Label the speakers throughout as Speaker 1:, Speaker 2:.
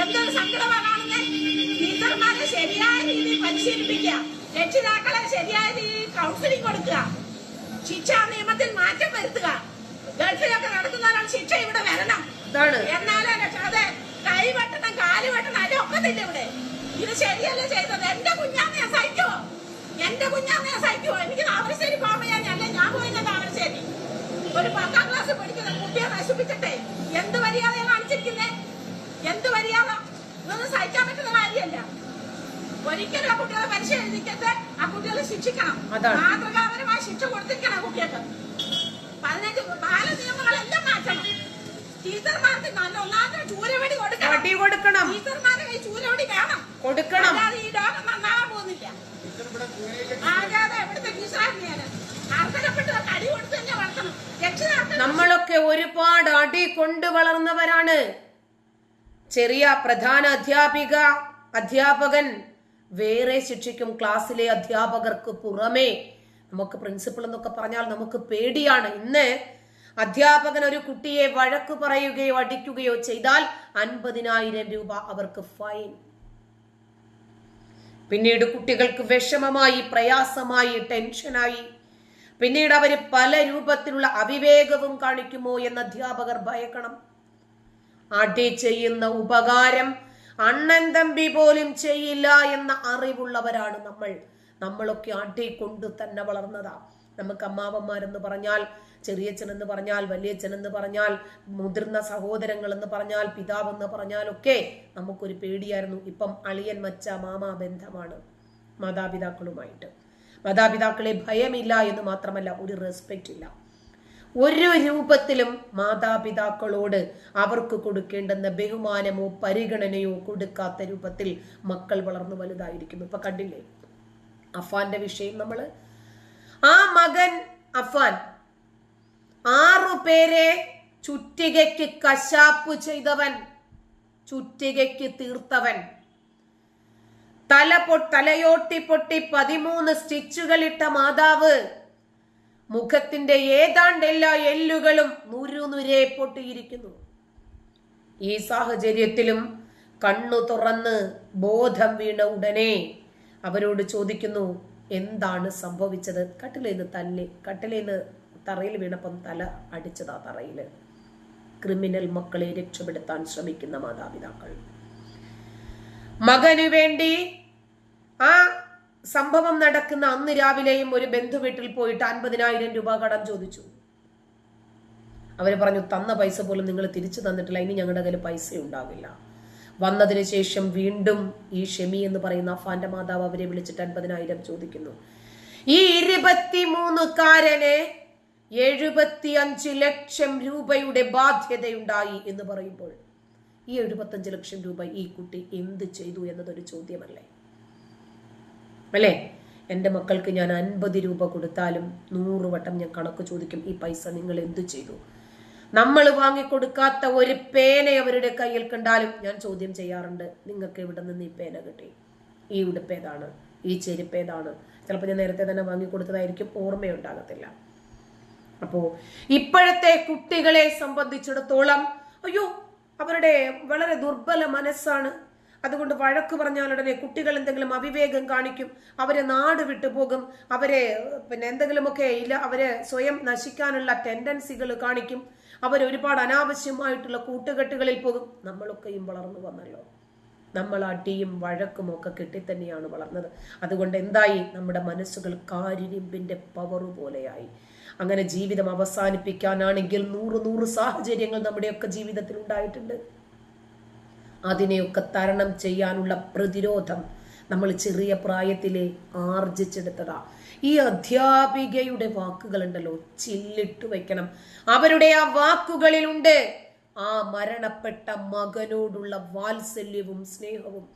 Speaker 1: എന്തൊരു സങ്കടമാണെന്ന് ടീച്ചർമാരെ ശരിയായ രീതിയിൽ പരിശീലിപ്പിക്കുക. രക്ഷിതാക്കളെ ശരിയായ രീതിയിൽ കൗൺസിലിംഗ് കൊടുക്കുക. ശിക്ഷാ നിയമത്തിൽ മാറ്റം വരുത്തുക. ഗൾഫിലൊക്കെ നടക്കുന്നവരാണ് ശിക്ഷ ഇവിടെ വരണം. എന്നാലും അതെ കൈ വെട്ടണം കാൽ വെട്ടണം അതിലൊക്കത്തില്ല ഇവിടെ. ഇത് ശരിയല്ല ചെയ്തത്? എന്റെ കുഞ്ഞാന്ന് ഞാൻ സഹിക്കുവോ എന്റെ കുഞ്ഞാന്ന് ഞാൻ സഹിക്കുവോ എനിക്ക് താമരശ്ശേരി പോകുമ്പോ ഞാൻ അല്ല ഞാൻ പോയില്ല താമരശ്ശേരി ഒരു പത്താം ക്ലാസ് പഠിക്കുന്ന കുട്ടിയെ നശിപ്പിച്ചിട്ടെ എന്ത് മര്യാദ കാണിച്ചിരിക്കുന്നേ എന്ത് മര്യാദ ഇതൊന്നും സഹിക്കാൻ പറ്റുന്ന കാര്യമല്ല ഒരിക്കലും ആ കുട്ടികളെ പരീക്ഷ എഴുതിക്കത്തെ ആ കുട്ടികളെ ശിക്ഷിക്കണം
Speaker 2: അതാണ്.
Speaker 1: മാതൃകാപരമായ ശിക്ഷ കൊടുത്തിരിക്കണം കുട്ടികൾക്ക്. പതിനഞ്ച് ബാല നിയമങ്ങളെല്ലാം മാറ്റണം. ടീച്ചർമാർക്ക് നല്ല ഒന്നാമത്തെ ചൂരവടി കൊടുക്കണം.
Speaker 2: അടി കൊടുക്കണം.
Speaker 1: ടീച്ചർമാരെ ഈ ചൂരവടി വേണം.
Speaker 2: കൊടുക്കണം.
Speaker 1: അല്ലാതെ ഈ ലോകം നന്നാവാൻ പോകുന്നില്ല. ആകാതെ എവിടുത്തെ ടീച്ചറായിരുന്നു ഞാൻ അർഹതപ്പെട്ട് അടി കൊടുത്ത് തന്നെ വളർത്തണം. രക്ഷിതാക്കൾ
Speaker 2: നമ്മളൊക്കെ ഒരുപാട് അടി കൊണ്ട് വളർന്നവരാണ്. ചെറിയ പ്രധാന അധ്യാപിക അധ്യാപകൻ വേറെ ശിക്ഷിക്കും ക്ലാസ്സിലെ അധ്യാപകർക്ക് പുറമേ. നമുക്ക് പ്രിൻസിപ്പൾ എന്നൊക്കെ പറഞ്ഞാൽ നമുക്ക് പേടിയാണ്. ഇന്ന് അധ്യാപകൻ ഒരു കുട്ടിയെ വഴക്ക് പറയുകയോ അടിക്കുകയോ ചെയ്താൽ അൻപതിനായിരം രൂപ അവർക്ക് ഫൈൻ പിന്നീട് കുട്ടികൾക്ക് വിഷമമായി പ്രയാസമായി ടെൻഷനായി. പിന്നീട് അവർ പല രൂപത്തിലുള്ള അവിവേകവും കാണിക്കുമോ എന്ന് അധ്യാപകർ ഭയക്കണം. അടി ചെയ്യുന്ന ഉപകാരം അണ്ണൻ തമ്പി പോലും ചെയ്യില്ല എന്ന അറിവുള്ളവരാണ് നമ്മൾ. നമ്മളൊക്കെ അടികൊണ്ട് തന്നെ വളർന്നതാ. നമുക്ക് അമ്മാവന്മാരെന്ന് പറഞ്ഞാൽ ചെറിയച്ഛൻ എന്ന് പറഞ്ഞാൽ വലിയച്ഛൻ എന്ന് പറഞ്ഞാൽ മുതിർന്ന സഹോദരങ്ങൾ എന്ന് പറഞ്ഞാൽ പിതാവ് എന്ന് പറഞ്ഞാലൊക്കെ നമുക്കൊരു പേടിയായിരുന്നു. ഇപ്പം അളിയൻ മച്ച മാമാ ബന്ധമാണ് മാതാപിതാക്കളുമായിട്ട്. മാതാപിതാക്കളെ ഭയമില്ല എന്ന് മാത്രമല്ല ഒരു റെസ്പെക്റ്റ് ഇല്ല. ഒരു രൂപത്തിലും മാതാപിതാക്കളോട് അവർക്ക് കൊടുക്കേണ്ടെന്ന ബഹുമാനമോ പരിഗണനയോ കൊടുക്കാത്ത രൂപത്തിൽ മക്കൾ വളർന്നു വലുതായിരിക്കുന്നു. ഇപ്പൊ കണ്ടില്ലേ? അഫാന്റെ വിഷയം നമ്മൾ. ആ മകൻ അഫാൻ ആറു പേരെ ചുറ്റികയ്ക്ക് കശാപ്പ് ചെയ്തവൻ ചുറ്റികയ്ക്ക് തീർത്തവൻ. തല പൊ തലയോട്ടി പൊട്ടി പതിമൂന്ന് സ്റ്റിച്ചുകളിട്ട മാതാവ് മുഖത്തിന്റെ ഏതാണ്ട് എല്ലാ എല്ലുകളും നുരുനുരെ പൊട്ടിയിരിക്കുന്നു. ഈ സാഹചര്യത്തിലും കണ്ണു തുറന്ന് ബോധം വീണ ഉടനെ അവരോട് ചോദിക്കുന്നു എന്താണ് സംഭവിച്ചത്? കട്ടിലേന്ന് തല്ലി കട്ടിലേന്ന് തറയിൽ വീണപ്പം തല അടിച്ചതാ തറയിൽ ക്രിമിനൽ മക്കളെ രക്ഷപ്പെടുത്താൻ ശ്രമിക്കുന്ന മാതാപിതാക്കൾ. മകനു വേണ്ടി ആ സംഭവം നടക്കുന്ന അന്ന് രാവിലെയും ഒരു ബന്ധു വീട്ടിൽ പോയിട്ട് അൻപതിനായിരം രൂപ കടം ചോദിച്ചു. അവർ പറഞ്ഞു തന്ന പൈസ പോലും നിങ്ങൾ തിരിച്ചു തന്നിട്ടില്ല. ഇനി ഞങ്ങളുടെ കയ്യിൽ പൈസ ഉണ്ടാവില്ല. വന്നതിന് ശേഷം വീണ്ടും ഈ ഷെമി എന്ന് പറയുന്ന അഫാന്റെ മാതാവ് അവരെ വിളിച്ചിട്ട് അൻപതിനായിരം ചോദിക്കുന്നു. ഈ ഇരുപത്തിമൂന്നുകാരനെ എഴുപത്തി അഞ്ച് ലക്ഷം രൂപയുടെ ബാധ്യതയുണ്ടായി എന്ന് പറയുമ്പോൾ ഈ എഴുപത്തഞ്ച് ലക്ഷം രൂപ ഈ കുട്ടി എന്ത് ചെയ്തു എന്നതൊരു ചോദ്യമല്ലേ? അല്ലേ? എന്റെ മക്കൾക്ക് ഞാൻ അൻപത് രൂപ കൊടുത്താലും നൂറ് വട്ടം ഞാൻ കണക്ക് ചോദിക്കും ഈ പൈസ നിങ്ങൾ എന്തു ചെയ്തു? നമ്മൾ വാങ്ങിക്കൊടുക്കാത്ത ഒരു പേന അവരുടെ കയ്യിൽ കണ്ടാലും ഞാൻ ചോദ്യം ചെയ്യാറുണ്ട് നിങ്ങൾക്ക് എവിടെ നിന്ന് ഈ പേന കിട്ടി? ഈ ഉടുപ്പ് ഏതാണ് ഈ ചെരുപ്പ് ഏതാണ് ചിലപ്പോൾ ഞാൻ നേരത്തെ തന്നെ വാങ്ങിക്കൊടുത്തതായിരിക്കും ഓർമ്മയുണ്ടാകത്തില്ല. അപ്പോൾ ഇപ്പോഴത്തെ കുട്ടികളെ സംബന്ധിച്ചിടത്തോളം അയ്യോ അവരുടെ വളരെ ദുർബല മനസ്സാണ്. അതുകൊണ്ട് വഴക്ക് പറഞ്ഞാൽ ഉടനെ കുട്ടികൾ എന്തെങ്കിലും അവിവേകം കാണിക്കും. അവരെ നാട് വിട്ടു പോകും. അവരെ പിന്നെ എന്തെങ്കിലുമൊക്കെ ഇല്ല അവരെ സ്വയം നശിക്കാനുള്ള ടെൻഡൻസികൾ കാണിക്കും. അവർ ഒരുപാട് അനാവശ്യമായിട്ടുള്ള കൂട്ടുകെട്ടുകളിൽ പോകും. നമ്മളൊക്കെയും വളർന്നു വന്നല്ലോ. നമ്മൾ അടിയും വഴക്കും ഒക്കെ കിട്ടി തന്നെയാണ് വളർന്നത്. അതുകൊണ്ട് എന്തായി? നമ്മുടെ മനസ്സുകൾ കാരിരിമ്പിന്റെ പവർ പോലെയായി. അങ്ങനെ ജീവിതം അവസാനിപ്പിക്കാനാണെങ്കിൽ നൂറ് നൂറ് സാഹചര്യങ്ങൾ നമ്മുടെയൊക്കെ ജീവിതത്തിൽ ഉണ്ടായിട്ടുണ്ട്. അതിനെയൊക്കെ തരണം ചെയ്യാനുള്ള പ്രതിരോധം നമ്മൾ ചെറിയ പ്രായത്തിലെ ആർജിച്ചെടുത്തതാ. ഈ അധ്യാപികയുടെ വാക്കുകളുണ്ടല്ലോ ചില്ലിട്ട് വെക്കണം. അവരുടെ ആ വാക്കുകളിലുണ്ട്. ആ മരണപ്പെട്ട മകനോടുള്ള വാത്സല്യവും സ്നേഹവും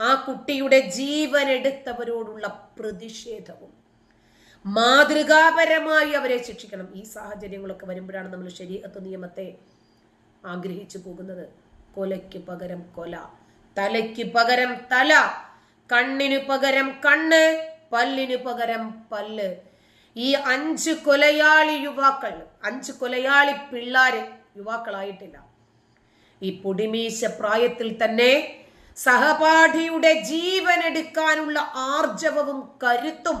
Speaker 2: ആ കുട്ടിയുടെ ജീവൻ എടുത്തവരോടുള്ള പ്രതിഷേധവും. മാതൃകാപരമായി അവരെ ശിക്ഷിക്കണം. ഈ സാഹചര്യങ്ങളൊക്കെ വരുമ്പോഴാണ് നമ്മൾ ശരീരത്ത് നിയമത്തെ ആഗ്രഹിച്ചു പോകുന്നത്. കൊലയ്ക്ക് പകരം കൊല. തലയ്ക്ക് പകരം തല. കണ്ണിന് പകരം കണ്ണ്. പല്ലിന് പകരം പല്ല്. ഈ അഞ്ച് കൊലയാളി യുവാക്കൾ അഞ്ച് കൊലയാളി പിള്ളാര് യുവാക്കളായിട്ടില്ല. ഈ പൊടിമീശ പ്രായത്തിൽ തന്നെ സഹപാഠിയുടെ ജീവൻ എടുക്കാനുള്ള ആർജവവും കരുത്തും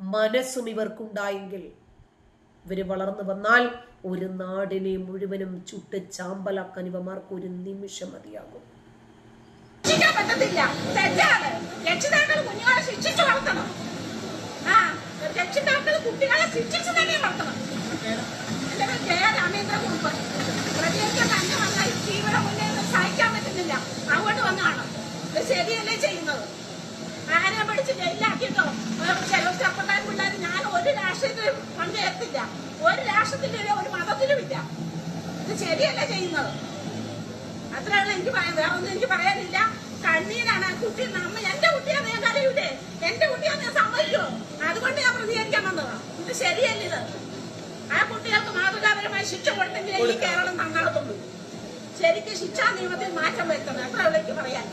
Speaker 2: മനസ്സും ഇവർക്കുണ്ടായെങ്കിൽ ഇവർ വളർന്നു വന്നാൽ ഒരു നാടിനെ മുഴുവനും ചുട്ട് ചാമ്പലാക്കാൻ ഇവമാർക്ക് ഒരു നിമിഷം മതിയാകും.
Speaker 1: പറ്റത്തില്ല. തെറ്റാണ്. രക്ഷിതാക്കൾ കുഞ്ഞുങ്ങളെ ശിക്ഷിച്ചു വളർത്തണം. ആ രക്ഷിതാക്കൾ കുട്ടികളെ ശിക്ഷിച്ചു ശരിയല്ല ചെയ്യുന്നത്? അത്രയാണ് എനിക്ക് പറയാൻ വേറെ ഒന്നും എനിക്ക് പറയാനില്ല. കണ്ണീരാണ് ആ കുട്ടി. നമ്മ എന്റെ കുട്ടിയാന്ന് ഞാൻ കരയൂലേ എന്റെ കുട്ടിയാന്ന് ഞാൻ സമ്മതിക്കുമോ അതുകൊണ്ട് ഞാൻ പ്രതികരിക്കാൻ വന്നതാണ് ഇത് ശരിയല്ല ഇത്? ആ കുട്ടികൾക്ക് മാതൃകാപരമായ ശിക്ഷ കൊടുത്തെങ്കിലേ ഈ കേരളം നന്നാകത്തുള്ളൂ. ശരിക്കും ശിക്ഷാ നിയമത്തിൽ മാറ്റം വരുത്തണം. അത്രയുള്ള എനിക്ക് പറയാൻ.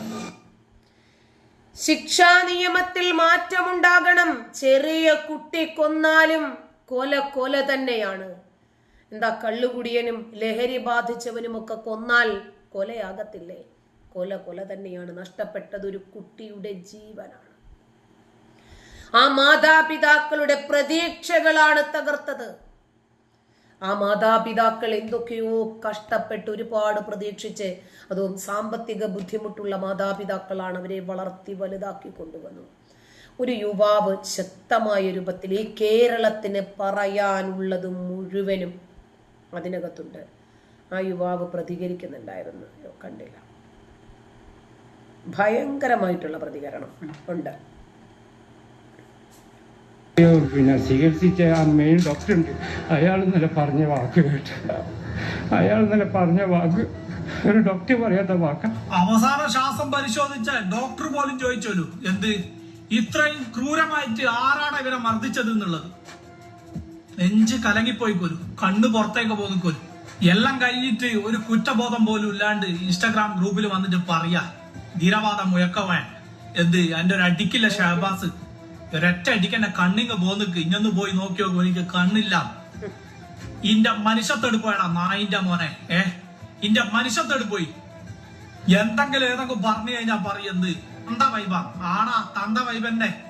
Speaker 2: ശിക്ഷാ നിയമത്തിൽ മാറ്റമുണ്ടാകണം. ചെറിയ കുട്ടി കൊന്നാലും കൊല കൊല തന്നെയാണ്. എന്താ കള്ളുകുടിയനും ലഹരി ബാധിച്ചവനും ഒക്കെ കൊന്നാൽ കൊലയാകത്തില്ലേ? കൊല കൊല തന്നെയാണ് നഷ്ടപ്പെട്ടത് ഒരു കുട്ടിയുടെ ജീവനാണ്. ആ മാതാപിതാക്കളുടെ പ്രതീക്ഷകളാണ് തകർത്തത്. ആ മാതാപിതാക്കൾ എന്തൊക്കെയോ കഷ്ടപ്പെട്ട് ഒരുപാട് പ്രതീക്ഷിച്ച് അതും സാമ്പത്തിക ബുദ്ധിമുട്ടുള്ള മാതാപിതാക്കളാണ് അവരെ വളർത്തി വലുതാക്കി കൊണ്ടുവന്നു ഒരു യുവാവ് ശക്തമായ രൂപത്തിൽ ഈ കേരളത്തിന് പറയാനുള്ളത് മുഴുവനും അതിനകത്തുണ്ട്. ആ യുവാവ് പ്രതികരിക്കുന്നുണ്ടായിരുന്നു. കണ്ടില്ല. ഭയങ്കരമായിട്ടുള്ള പ്രതികരണം ഉണ്ട്.
Speaker 3: പിന്നെ ചികിത്സിച്ച ആ മെയിൻ ഡോക്ടർ ഉണ്ട്. അയാൾ ഇന്നലെ പറഞ്ഞ വാക്ക് കേട്ട്. അയാൾ ഇന്നലെ പറഞ്ഞ വാക്ക് ഒരു ഡോക്ടർ പറയാത്ത വാക്ക.
Speaker 4: അവസാന ശ്വാസം പരിശോധിച്ച ഡോക്ടർ പോലും ചോദിച്ചോലു എന്ത് ഇത്രയും ക്രൂരമായിട്ട് ആരാണ് ഇവരെ മർദ്ദിച്ചത് എന്നുള്ളത് നെഞ്ച് കലങ്ങിപ്പോയി കൊല്ലു. കണ്ണ് പുറത്തേക്ക് പോകും കൊല്ലു. എല്ലാം കഴിഞ്ഞിട്ട് ഒരു കുറ്റബോധം പോലും ഇല്ലാണ്ട് ഇൻസ്റ്റാഗ്രാം ഗ്രൂപ്പിൽ വന്നിട്ട് പറയാ ധീരവാദം മുഴക്കവാൻ. എന്ത്? എന്റെ ഒരു അടിക്കില്ല ഷഹബാസ് ഒരൊറ്റ അടിക്ക് എന്നെ കണ്ണിങ് പോന്നിക്ക്. ഇഞ്ഞൊന്ന് പോയി നോക്കിയോ നോക്കും എനിക്ക് കണ്ണില്ല. ഇന്റെ മനുഷ്യത്തെടുപ്പോയടാ നായിന്റെ മോനെ. ഏ? ഇന്റെ മനുഷ്യത്തെടുപ്പോയി എന്തെങ്കിലും ഏതെങ്കിലും പറഞ്ഞു കഴിഞ്ഞാ പറയുന്നത് തന്ത വൈബ. ആണാ തന്ത വൈബന്നെ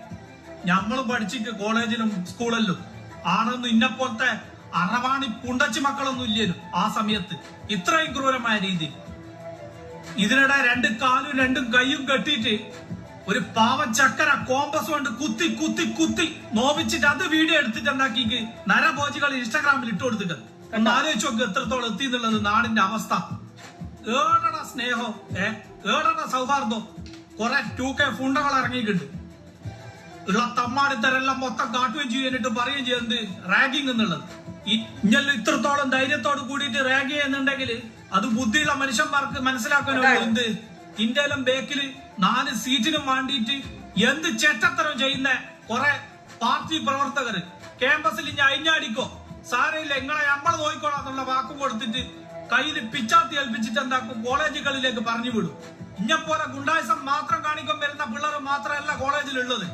Speaker 4: ഞമ്മളും പഠിച്ചിട്ട് കോളേജിലും സ്കൂളിലും. ആണൊന്നും ഇന്നെപ്പോലത്തെ അറവാണി പുണ്ടച്ചി മക്കളൊന്നും ഇല്ലേനും ആ സമയത്ത്. ഇത്രയും ക്രൂരമായ രീതി. ഇതിനിടെ രണ്ട് കാലും രണ്ടും കൈയും കെട്ടിയിട്ട് ഒരു പാവം ചക്കര കോമ്പസ് കൊണ്ട് കുത്തി കുത്തി കുത്തി നോവിച്ചിട്ട് അത് വീഡിയോ എടുത്തിട്ട് എന്താക്കി നരഭോജികൾ ഇൻസ്റ്റാഗ്രാമിൽ ഇട്ട് കൊടുത്തിട്ട്. ഒന്ന് ആലോചിച്ച് നോക്ക് എത്രത്തോളം എത്തി എന്നുള്ളത് നാടിന്റെ അവസ്ഥ. ഏടട സ്നേഹം ഏ? ഏടട സൗഹാർദ്ദം. കുറെ ടൂ കെ ഫുണ്ടകൾ ഇറങ്ങിയിട്ടുണ്ട്. ഉള്ള തമ്മാടിത്തരെല്ലാം മൊത്തം കാട്ടുകയും ചെയ്യാനിട്ട് പറയുകയും ചെയ്യുന്നത് റാഗിങ് എന്നുള്ളത്. ഇഞ്ഞൽ ഇത്രത്തോളം ധൈര്യത്തോട് കൂടിയിട്ട് റാഗ് ചെയ്യുന്നുണ്ടെങ്കിൽ അത് ബുദ്ധിയുള്ള മനുഷ്യന്മാർക്ക് മനസ്സിലാക്കാനോ എന്ത്? ഇന്ത്യയിലും ബേക്കിൽ നാല് സീറ്റിനും വേണ്ടിയിട്ട് എന്ത് ചെറ്റത്തരം ചെയ്യുന്ന കുറെ പാർട്ടി പ്രവർത്തകർ ക്യാമ്പസിൽ ഇനി അയിഞ്ഞാടിക്കോ സാരയില്ല ഇങ്ങളെ നമ്മൾ നോക്കിക്കോളാം എന്നുള്ള വാക്കും കൊടുത്തിട്ട് കയ്യിൽ പിച്ചാത്തി ഏൽപ്പിച്ചിട്ട് എന്താക്കും? കോളേജുകളിലേക്ക് പറഞ്ഞു വിടും ഇഞ്ഞപ്പോലെ ഗുണ്ടായസം മാത്രം കാണിക്കാൻ വരുന്ന പിള്ളേർ മാത്രമല്ല കോളേജിലുള്ളത്.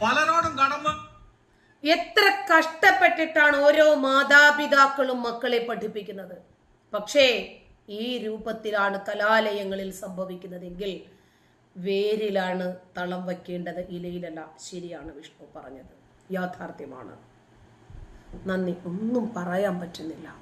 Speaker 4: പലരോടും കടമ.
Speaker 2: എത്ര കഷ്ടപ്പെട്ടിട്ടാണ് ഓരോ മാതാപിതാക്കളും മക്കളെ പഠിപ്പിക്കുന്നത്? പക്ഷേ ഈ രൂപത്തിലാണ് കലാലയങ്ങളിൽ സംഭവിക്കുന്നതെങ്കിൽ വേരിലാണ് തളം വയ്ക്കേണ്ടത് ഇലയിലല്ല. ശരിയാണ് വിഷ്ണു പറഞ്ഞത്. യാഥാർത്ഥ്യമാണ്. നന്ദി. ഒന്നും പറയാൻ പറ്റുന്നില്ല.